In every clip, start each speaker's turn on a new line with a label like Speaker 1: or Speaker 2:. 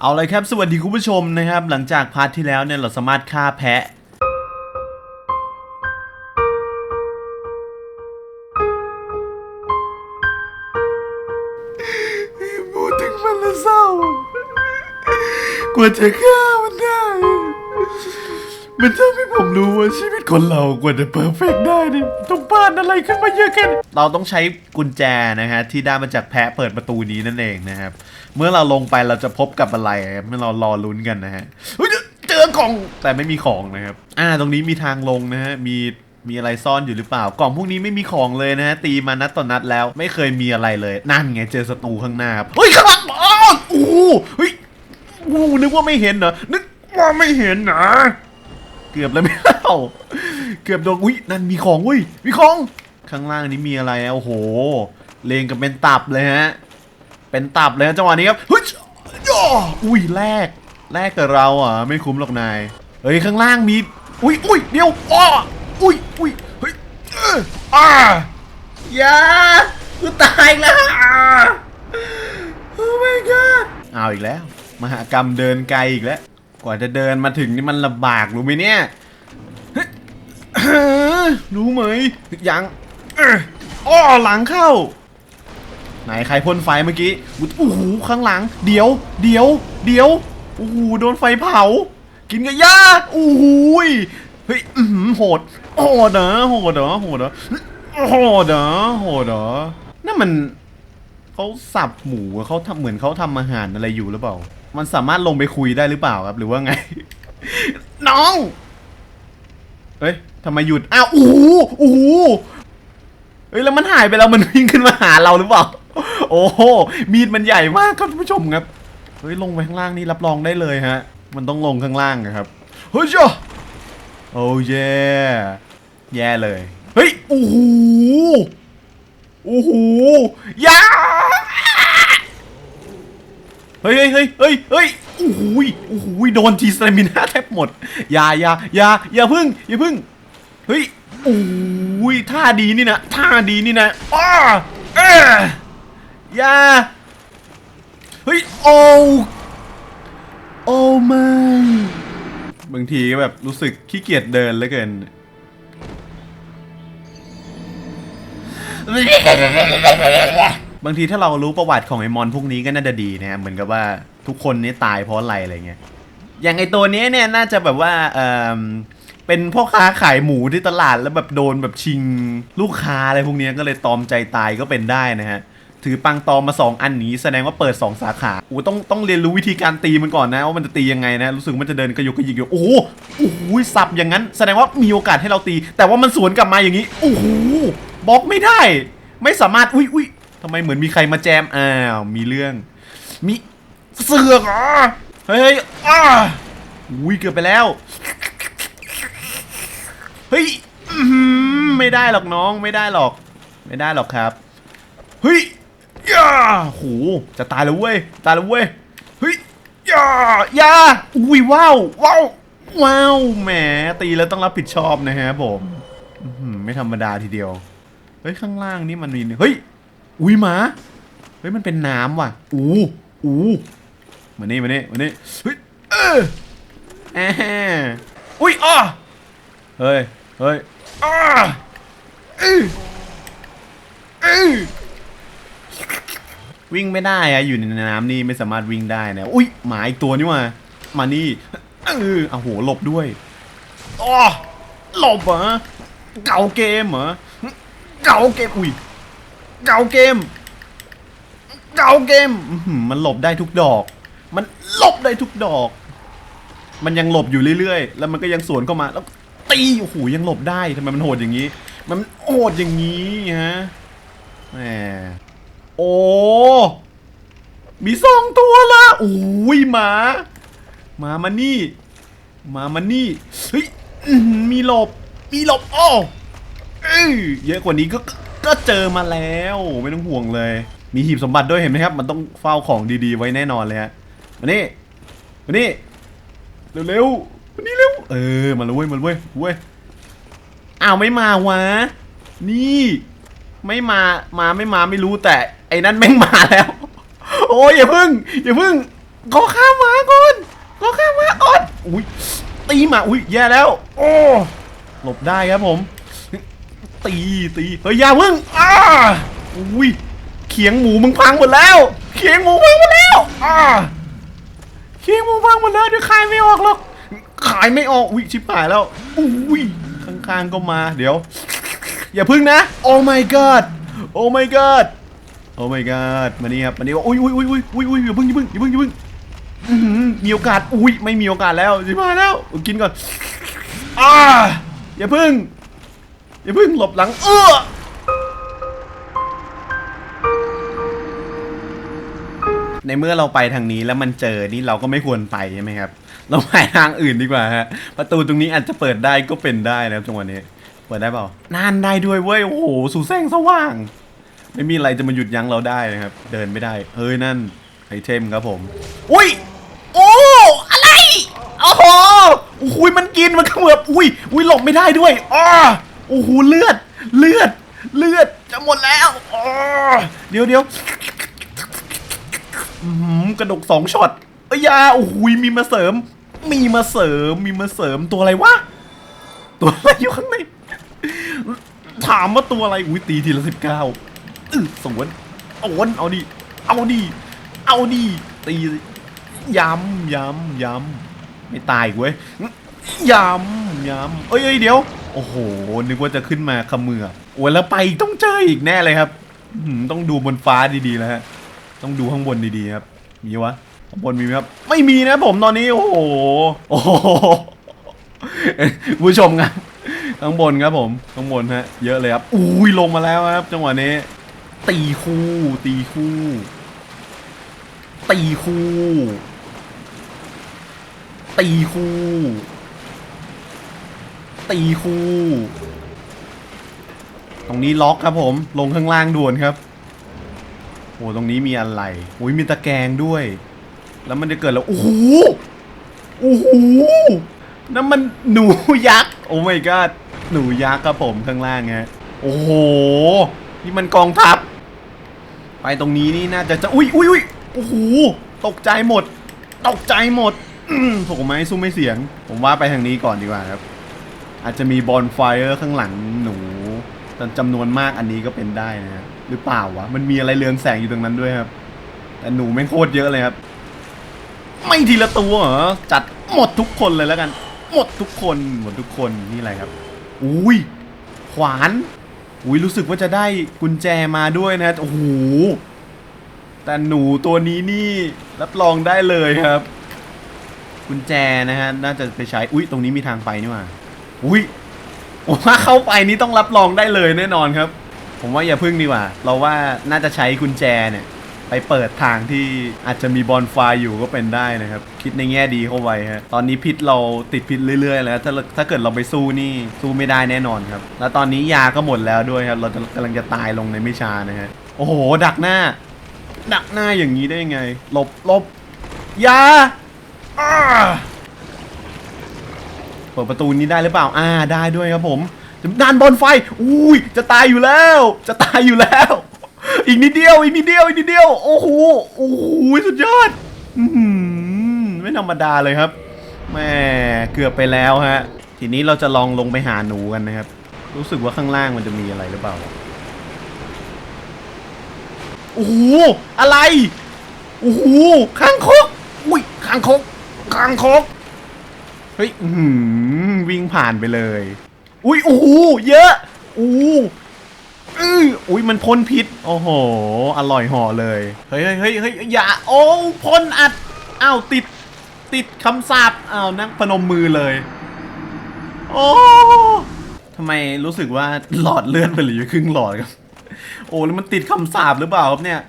Speaker 1: เอาเลยครับ สวัสดีคุณผู้ชมนะครับ หลังจากพาร์ทที่แล้วเนี่ยเราสามารถฆ่าแพะ พูดถึงมันแล้วเศร้ากว่าจะฆ่ามันได้ มันทำให้ผมรู้ว่าชีวิตคนเรากว่าจะเพอร์เฟกได้เนี่ยต้องผ่านอะไรขึ้นมาเยอะแค่ไหนเราต้องใช้กุญแจนะฮะที่ได้มาจากแพะเปิดประตูนี้นั่นเองนะครับ เมื่อเราลงไปเราจะพบกับอะไรเมื่อเรารอลุ้นกันนะฮะเฮ้ยเจอกล่องแต่ไม่มีของนะครับ อ่า ตรงนี้มีทางลงนะฮะ มีมีอะไรซ่อนอยู่หรือเปล่า กล่องพวกนี้ไม่มีของเลยนะฮะ ตีมานัดต่อนนัดแล้ว ไม่เคยมีอะไรเลย นั่นไงเจอศัตรูข้างหน้าครับเฮ้ยข้างหลังอ๋อโอ้เฮ้ยโอ้นึกว่าไม่เห็นเหรอ นึกว่าไม่เห็นนะเกือบแล้วไม่เอาเกือบโดน อุ้ยนั่นมีของอุ้ย มีของ ข้างล่างนี้มีอะไรอะโอ้โห เลงกันเป็นตับเลยฮะ เป็นตับเลยนะจังหวะนี้ครับเฮ้ยอุ้ยแลกแลกกับเราอะไม่คุ้มหรอกนายเฮ้ยข้างล่างมีอุ้ยอุ้ยเดี๋ยวอ้ออุ้ยอุ้ยเฮ้ยอ่าอย่ากูตายแล้วอ่าโอ้ my god เอาอีกแล้ว มหากรรมเดินไกลอีกแล้ว กว่าจะเดินมาถึงนี่มันลำบากรู้ไหมเนี่ยเฮ้ยรู้ไหมยังอ้อหลังเข้า ไหนใครพ่นไฟเมื่อกี้โอ้โหข้างหลัง เดี๋ยว เดี๋ยว เดี๋ยวโอ้โหโดนไฟเผา กินกับยาโอ้โหเฮ้ยอื้อหือโหดโหดเหรอโหดเหรอโหดเหรอโหดเหรอโหดเหรอนั่นมันเขาสับหมูเขาทำเหมือนเขาทำอาหารอะไรอยู่หรือเปล่า มันสามารถลงไปคุยได้หรือเปล่าครับ หรือว่าไง น้องเฮ้ยทำไมหยุดอ้าวโอ้โหโอ้โหเฮ้ยแล้วมันหายไปแล้วมันวิ่งขึ้นมาหาเราหรือเปล่า โอ้โหมีดมันใหญ่มากครับท่านผู้ชมครับเฮ้ยลงไปข้างล่างนี่รับรองได้เลยฮะ มันต้องลงข้างล่างอะครับเฮ้ยจ้ะโอ้ย่แย่เลยเฮ้ยโอ้โหโอ้โหยาเฮ้ยเฮ้ยเฮ้ยเฮ้ยเฮ้ยโอ้โหโอ้โหโดนทีสเตมินาแทบหมดอย่าอย่าอย่าอย่าพึ่งอย่าพึ่งเฮ้ยโอ้ยท่าดีนี่นะท่าดีนี่นะอ้าเอ อยาเฮ้ย โอ้โอ้ไม่บางทีก็แบบรู้สึกขี้เกียจเดินเหลือเกิน บางทีถ้าเรารู้ประวัติของไอมอนพวกนี้ก็น่าจะดีนะฮะเหมือนกับว่าทุกคนนี่ตายเพราะอะไรอะไรเงี้ย อย่างไอตัวนี้เนี่ยน่าจะแบบว่าเออเป็นพ่อค้าขายหมูที่ตลาดแล้วแบบโดนแบบชิงลูกค้าอะไรพวกนี้ก็เลยตอมใจตายก็เป็นได้นะฮะ ถือปังตอมมา 2 อันนี้แสดงว่าเปิด 2 สาขาอูต้องต้องเรียนรู้วิธีการตีมันก่อนนะว่ามันจะตียังไงนะ รู้สึกมันจะเดินกระยุกกระยิกอยู่โอ้โหโอ้โหสับอย่างนั้น แสดงว่ามีโอกาสให้เราตี แต่ว่ามันสวนกลับมาอย่างนี้โอ้โหบล็อกไม่ได้ ไม่สามารถอุ้ยอุ้ยทำไมเหมือนมีใครมาแจมอ้าวมีเรื่อง มีเสือกอเฮ้ยเฮ้ยอ้าอุ้ยเกือบไปแล้วเฮ้ยไม่ได้หรอกน้องไม่ได้หรอก ไม่ได้หรอกครับเฮ้ย ย่าโหจะตายแล้วเว้ย ตายแล้วเว้ย เฮ้ยย่าย่าอุ้ยว้าวว้าวว้าวแหมตีแล้วต้องรับผิดชอบนะฮะผมไม่ธรรมดาทีเดียว เฮ้ยข้างล่างนี่มันมี เฮ้ย อุ้ยหมา เฮ้ยมันเป็นน้ำว่ะ อู้อู้มานี่มานี่มานี่เฮ้ย เออแอะอุ้ยอ้อเฮ้ย เฮ้ยอ้าเออเออ วิ่งไม่ได้อะอยู่ในน้ำนี่ไม่สามารถวิ่งได้นะอุ้ยหมาอีกตัวนี่มามานี่เออเอาโหหลบด้วยอ้อหลบเหรอเก่าเกมเหรอเก่าเกมอุ้ยเก่าเกมเก่าเกมมันหลบได้ทุกดอก มันหลบได้ทุกดอก มันยังหลบอยู่เรื่อยๆ แล้วมันก็ยังสวนเข้ามาแล้วตีโอ้โหยังหลบได้ทำไมมันโหดอย่างนี้ มันโหดอย่างนี้ฮะแหม โอ้ มีสองตัวละโอ้ยหมาหมามานี่หมามานี่เฮ้ยมีหลบ มีหลบโอ้เอ้ยเยอะกว่านี้ก็ก็เจอมาแล้วไม่ต้องห่วงเลย มีหีบสมบัติด้วยเห็นไหมครับ มันต้องเฝ้าของดีๆ ไว้แน่นอนเลยฮะมานี่มานี่เร็วๆมานี่เร็วเออมาเลยเว้ยมาเลยเว้ยเว้ยอ้าวไม่มาวะนี่ ไม่มามาไม่มาไม่รู้แต่ไอ้นั่นแม่งมาแล้ว โอ้ยอย่าพึ่ง อย่าพึ่งขอข้ามหมาก่อนขอข้ามหมาก่อนอุ้ยตีมาอุ้ยแย่แล้ว โอ้หลบได้ครับผม ตีตีเฮ้ยอย่ามึงอ้าอุ้ยเขียงหมูมึงพังหมดแล้ว เขียงหมูพังหมดแล้วอ้าเขียงหมูพังหมดแล้วเดี๋ยวขายไม่ออกหรอกขายไม่ออกอุ้ยชิบหายแล้วอุ้ยข้างๆก็มาเดี๋ยว อย่าพึ่งนะ โอ้ my god โอ้ my god โอ้ my god มานี่ครับมานี่ว่าอุ้ยอุ้ยอุ้ยอุ้ยอุ้ยอุ้ยอย่าพึ่งอย่าพึ่งอย่าพึ่งอย่าพึ่งมีโอกาสอุ้ยไม่มีโอกาสแล้วชิบหาแล้วกินก่อนอ่าอย่าพึ่งอย่าพิ่งหลบหลังเออในเมื่อเราไปทางนี้แล้วมันเจอนี่เราก็ไม่ควรไปใช่ไหมครับ เราไปทางอื่นดีกว่าฮะ ประตูตรงนี้อาจจะเปิดได้ก็เป็นได้นะครับจังหวะนี้ เปิดได้เปล่าน่านได้ด้วยเว้ย โอ้โห สู่แสงสว่าง ไม่มีอะไรจะมาหยุดยั้งเราได้นะครับ เดินไม่ได้ เฮ้ย นั่นไอเทมครับผม อุ้ย โอ้ อะไร โอ้โหโอ้โหมันกิน มันเขมือบอุ้ย อุ้ยหลบไม่ได้ด้วยอ้อโอ้โห เลือด เลือด เลือด จะหมดแล้วอ้อเดี๋ยวเดี๋ยวกระดกสองช็อตเอ้ยาโอ้โหมีมาเสริม มีมาเสริม มีมาเสริม ตัวอะไรวะ ตัวอะไรอยู่ข้างในามว่าตัวอะไรอุ้ยตีทีละสิบเก้าอือสวนเอาวนเอาดิเอาดิเอาดิตีย้ำย้ำย้ำไม่ตายเว้ยย้ำย้ำเอ้ยเดี๋ยว โอ้โห นึกว่าจะขึ้นมาขมือโอ้ยแล้วไปต้องเจออีกแน่เลยครับต้องดูบนฟ้าดีๆแล้วฮะต้องดูข้างบนดีๆครับ มีวะข้างบนมีไหมครับ ไม่มีนะผมตอนนี้ โอ้โหโอ้โหผู้ชมครับ ข้างบนครับผมข้างบนฮะเยอะเลยครับอุ้ยลงมาแล้วครับ จังหวะนี้ ตีคู่ ตีคู่ ตีคู่ ตีคู่ ตีคู่ ตรงนี้ล็อกครับผม ลงข้างล่างด่วนครับโอ้ตรงนี้มีอะไรโอ้ยมีตะแกรงด้วย แล้วมันจะเกิดแล้วโอ้โหโอ้โหนั่นมันหนูยักษ์ โอ้ my god หนูยักษ์ครับผมข้างล่างฮะโอ้โห นี่มันกองทัพ ไปตรงนี้นี่น่าจะจะ อุ้ยอุ้ยอุ้ยโอ้โห ตกใจหมด ตกใจหมดอืมโถไม่สู้ไม่เสียง ผมว่าไปทางนี้ก่อนดีกว่าครับ อาจจะมีบอลไฟเออร์ข้างหลังหนูจำนวนมากอันนี้ก็เป็นได้นะฮะหรือเปล่าวะ มันมีอะไรเรืองแสงอยู่ตรงนั้นด้วยครับ แต่หนูแม่งโคตรเยอะเลยครับ ไม่ทีละตัวเหรอ จัดหมดทุกคนเลยแล้วกัน หมดทุกคนหมดทุกคนนี่อะไรครับ อุ้ยขวานอุ้ยรู้สึกว่าจะได้กุญแจมาด้วยนะโอ้โหแต่หนูตัวนี้นี่รับรองได้เลยครับ กุญแจนะฮะน่าจะไปใช้อุ้ยตรงนี้มีทางไปนี่ว่าอุ้ยผมว่าเข้าไปนี่ต้องรับรองได้เลยแน่นอนครับ ผมว่าอย่าพึ่งดีกว่า เราว่าน่าจะใช้กุญแจเนี่ย ไปเปิดทางที่อาจจะมีบอลไฟอยู่ก็เป็นได้นะครับ คิดในแง่ดีเข้าไว้ฮะตอนนี้พิษเราติดพิษเรื่อยๆ แล้วถ้าถ้าเกิดเราไปสู้นี่สู้ไม่ได้แน่นอนครับ แล้วตอนนี้ยาก็หมดแล้วด้วยครับ เรากำลังจะตายลงในไม่ช้านะฮะโอ้โห ดักหน้า ดักหน้าอย่างนี้ได้ยังไงหลบหลบยาอ้าเปิดประตูนี้ได้หรือเปล่า อ่า ได้ด้วยครับผมด้านบนไฟ อุ้ย จะตายอยู่แล้ว จะตายอยู่แล้ว อีกนิดเดียว อีกนิดเดียว อีกนิดเดียว โอ้โห โอ้โห สุดยอด อื้อหือไม่ธรรมดาเลยครับ แม่เกือบไปแล้วฮะ ทีนี้เราจะลองลงไปหาหนูกันนะครับ รู้สึกว่าข้างล่างมันจะมีอะไรหรือเปล่า โอ้โห อะไร โอ้โหคางคก อุ้ยคางคกคางคก เฮ้ย อื้อหือวิ่งผ่านไปเลย อุ้ย โอ้โห เยอะ อู้ อื้ออุ้ยมันพ่นพิษ โอ้โห อร่อยห่อเลย เฮ้ยเฮ้ยเฮ้ยเฮ้ยอย่า โอ้พ่นอัด อ้าวติด ติดคำสาปอ้าวนั่งพนมมือเลย โอ้ทำไมรู้สึกว่าหลอดเลือนไปเหรืออยู่ครึ่งหลอดครับ โอ้แล้วมันติดคำสาปหรือเปล่าครับเนี่ย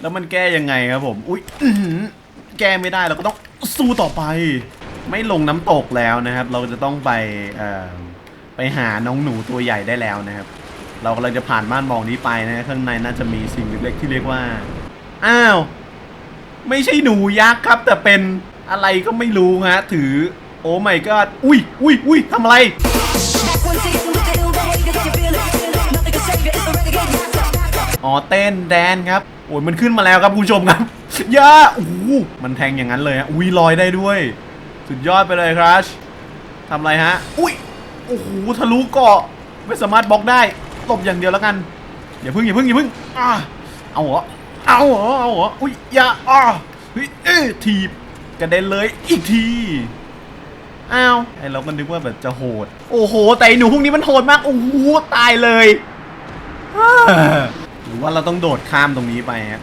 Speaker 1: แล้วมันแก้ยังไงครับผม อุ้ยอื้อแก้ไม่ได้เราก็ต้องสู้ต่อไป ไม่ลงน้ำตกแล้วนะครับ เราจะต้องไปเอ่อไปหาน้องหนูตัวใหญ่ได้แล้วนะครับ เรากำลังจะผ่านม่านมองนี้ไปนะฮะข้างในน่าจะมีสิ่งเล็กๆที่เรียกว่า อ้าว ไม่ใช่หนูยักษ์ครับ แต่เป็นอะไรก็ไม่รู้ฮะถือ โอ้ไม่ก็อุ้ยอุ้ยอุ้ยทำอะไร อ๋อเต้นแดนครับ โอ้ยมันขึ้นมาแล้วครับคุณผู้ชมครับอยาโอ้มันแทงอย่างนั้นเลยฮะอุ้ยลอยได้ด้วย สุดยอดไปเลยครัชทำอะไรฮะ อุ้ยโอ้โหทะลุเกาะไม่สามารถบล็อกได้ หลบอย่างเดียวแล้วกันอย่าพึ่งอย่าพึ่งอย่าพึ่งอ่าเอาเหรอเอาเหรอเอาเหรออุ้ยอย่าอ่าเฮ้ยเอ้ยทีบกระเด็นเลยอีกทีอ้าวไอเราก็นึกว่าแบบจะโหด โอ้โห แต่หนูพวกนี้มันโหดมาก โอ้โห ตายเลยหรือว่าเราต้องโดดข้ามตรงนี้ไปฮะ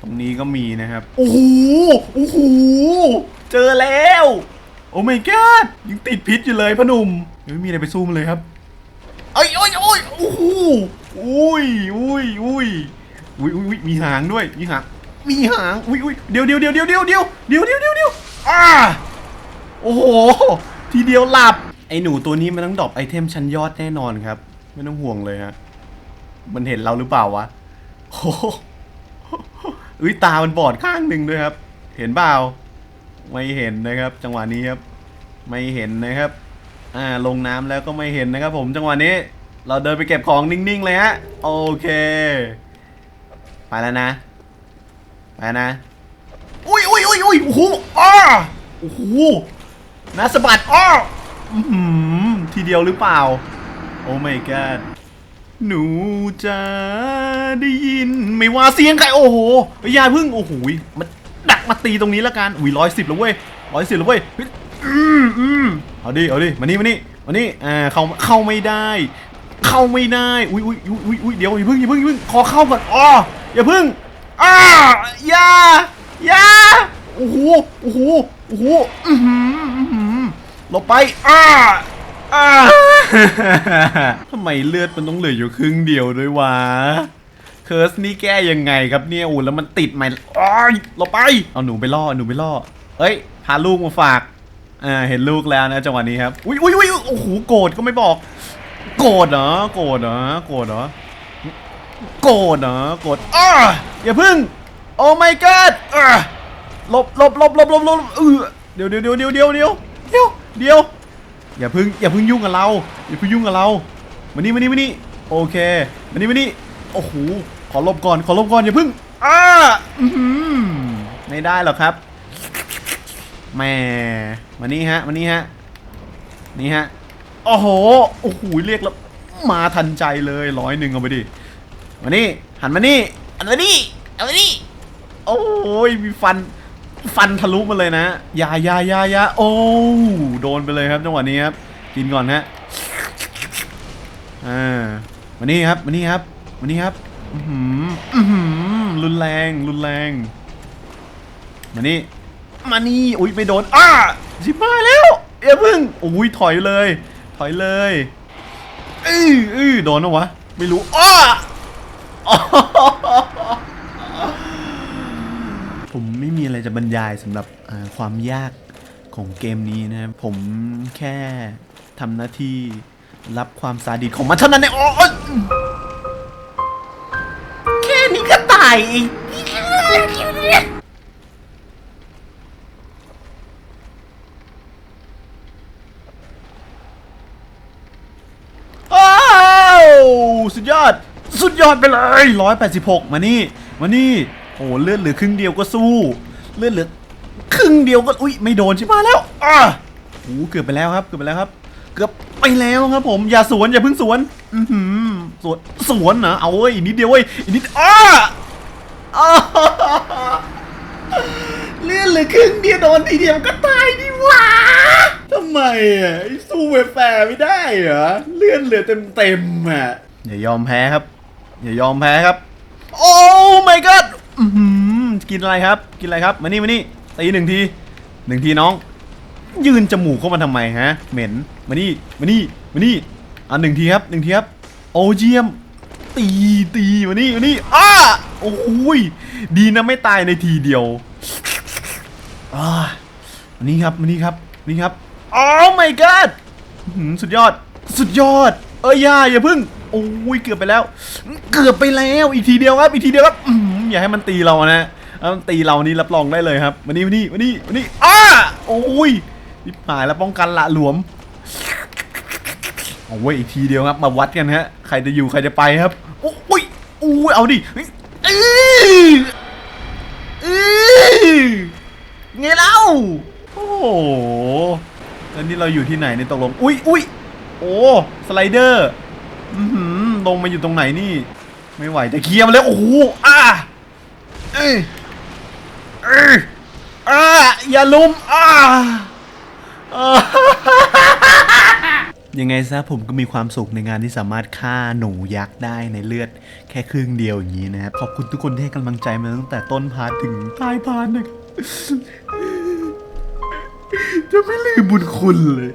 Speaker 1: ตรงนี้ก็มีนะครับ โอ้โห โอ้โห เจอแล้ว โอ้ my god ยังติดพิษอยู่เลยพอหนุ่ม ไม่มีอะไรไปสู้มันเลยครับเอ้ยโอ้ยโอ้ยโอ้โหอุ้ยอุ้ยอุ้ยอุ้ยอุ้ยอุ้ยมีหางด้วยมีหางมีหางอุ้ยอุ้ยเดี๋ยวเดี๋ยวเดี๋ยวเดี๋ยวเดี๋ยวเดี๋ยวเดี๋ยวเดี๋ยวเดี๋ยวเดี๋ยวอ่าโอ้โหทีเดียวหลับไอหนูตัวนี้มันต้องดรอปไอเทมชั้นยอดแน่นอนครับ ไม่ต้องห่วงเลยฮะมันเห็นเราหรือเปล่าวะโอ้โหอุ้ยตามันบอดข้างหนึ่งด้วยครับ เห็นเปล่าไม่เห็นนะครับ จังหวะนี้ครับ ไม่เห็นนะครับ อ่าลงน้ำแล้วก็ไม่เห็นนะครับผมจังหวะนี้ เราเดินไปเก็บของนิ่งๆเลยฮะโอเค ไปแล้วนะไปนะอุ้ยอุ้ยอุ้ยอุ้ยโอ้โหอ้าโอ้โหนาสะบัดอ้อทีเดียวหรือเปล่า โอ้ my god หนูจะได้ยิน ไม่ว่าเสียงใครโอ้โหยอยาพึ่งโอ้โหมันดักมาตีตรงนี้แล้วกันอุ้ยร้อยสิบแล้วเว้ยร้อยสิบแล้วเว้ยเฮ้ยอืมอืม เอาดิ เอาดิ มานี่มานี่มานี่อ่าเข้าเข้าไม่ได้ เข้าไม่ได้ อุ้ยอุ้ยอุ้ยอุ้ยอุ้ยเดี๋ยวอย่าพึ่งอย่าพึ่งอย่าพึ่งขอเข้าก่อนอ๋ออย่าพึ่งอ้าอย่าอย่าโอ้โหโอ้โหโอ้โหอือหืออื้อหือหลบไปอ้าอ้าทำไมเลือดมันต้องเหลืออยู่ครึ่งเดียวด้วยวะเคิร์สนี่แก้ยังไงครับเนี่ยอูแล้วมันติดไหมอ้ายหลบไป เอาหนูไปล่อหนูไปล่อเอ้ยพาลูกมาฝาก อ่าเห็นลูกแล้วนะจังหวะนี้ครับอุ้ยอุ้ยอุ้ยโอ้โหโกรธก็ไม่บอก โกรธเหรอโกรธเหรอโกรธเหรอโกรธเหรอโกรธอ้าอย่าพึ่งโอ้ my god อ่าหลบหลบหลบหลบหลบหลบเออเดี๋ยวเดี๋ยวเดี๋ยวเดี๋ยวเดี๋ยวเดี๋ยวเดี๋ยวเดี๋ยวอย่าพึ่งอย่าพึ่งยุ่งกับเราอย่าพึ่งยุ่งกับเรามานี่มานี่มานี่โอเคมานี่มานี่โอ้โหขอหลบก่อนขอหลบก่อนอย่าพึ่งอ้าอื้อหือไม่ได้หรอกครับ แม่มานี่ฮะมานี่ฮะนี่ฮะโอ้โหโอ้โหเรียกแล้วมาทันใจเลยร้อยหนึ่งเอาไปดิมานี่หันมานี่หันมานี่เอามานี่โอ้ยมีฟันฟันทะลุมาเลยนะยายายายาโอ้โดนไปเลยครับจังหวะนี้ครับกินก่อนฮะอ่ามานี่ครับมานี่ครับมานี่ครับอือหืออือหือรุนแรงรุนแรงมานี่ มานี่อุ้ยไม่โดนอ้าชิบหายแล้วเอย่าพึ่งอุ้ยถอยเลย ถอยเลยอื้ออื้อโดนนะวะไม่รู้อ้าผมไม่มีอะไรจะบรรยายสำหรับความยากของเกมนี้นะผมแค่ทำหน้าที่รับความซาดิสของมันเท่านั้นเองโอ๊ยแค่นี้ก็ตายเองอ้าวสุดยอด สุดยอดไปเลย186มานี่มานี่โอ้เลือดเหลือครึ่งเดียวก็สู้เลือดเหลือครึ่งเดียวก็อุ้ยไม่โดนใช่ไหมแล้วอะโอ้เกือบไปแล้วครับเกือบไปแล้วครับ เกือบไปแล้วครับผมอย่าสวนอย่าเพิ่งสวนอือหือสวนสวนนะเอาเว้ยอีกนิดเดียวเว้ยอีกนิดอ้าเลื่อดเหลือครึ่งเดียวโดนทีเดียวก็ตายดิวะทำไมอะไอ้สู้แฟร์ไม่ได้เหรอเลื่อดเหลือเต็มเต็มอะอย่ายอมแพ้ครับ อย่ายอมแพ้ครับ โอ้ my god กินอะไรครับ กินอะไรครับ มานี่มานี่ตีหนึ่งทีหนึ่งทีน้อง ยืนจมูกเข้ามาทำไมฮะ เหม็น มานี่มานี่มานี่อะหนึ่งทีครับหนึ่งทีครับ โอเจียม ตีตีมานี่มานี่อ้าโอ้ยดีนะไม่ตายในทีเดียวอ่ามานี่ครับมานี่ครับนี่ครับ โอ้ my god อื้อหือสุดยอด สุดยอด เอ้ยอย่าอย่าพึ่ง โอ้ยเกือบไปแล้ว เกือบไปแล้วอีกทีเดียวครับ อีกทีเดียวครับอย่าให้มันตีเรานะมันตีเรานี่รับรองได้เลยครับมานี่มานี่มานี่มานี่อ้าโอ้ยนิบหายแล้วป้องกันละหลวมโอ้ยอีกทีเดียวครับมาวัดกันฮะใครจะอยู่ใครจะไปครับโอ้ยโอ้ยเอาดิเฮ้ยเออื้ออไงเล่าโอ้โหแล้วนี่เราอยู่ที่ไหนในตกลงอุ้ยอุ้ยโอ้สไลเดอร์ อือหือลงมาอยู่ตรงไหนนี่ ไม่ไหวแต่เคลียร์มาแล้วโอ้โหอ่าเอ้ยเอ้ยอ่าอย่าลุมอ่าอ่ายังไงซะผมก็มีความสุขในงานที่สามารถฆ่าหนูยักษ์ได้ในเลือดแค่ครึ่งเดียวอย่างนี้นะครับ ขอบคุณทุกคนที่ให้กำลังใจมาตั้งแต่ต้นพาร์ทถึงท้ายพาร์ทนะครับจะไม่ลืมบุญคุณเลย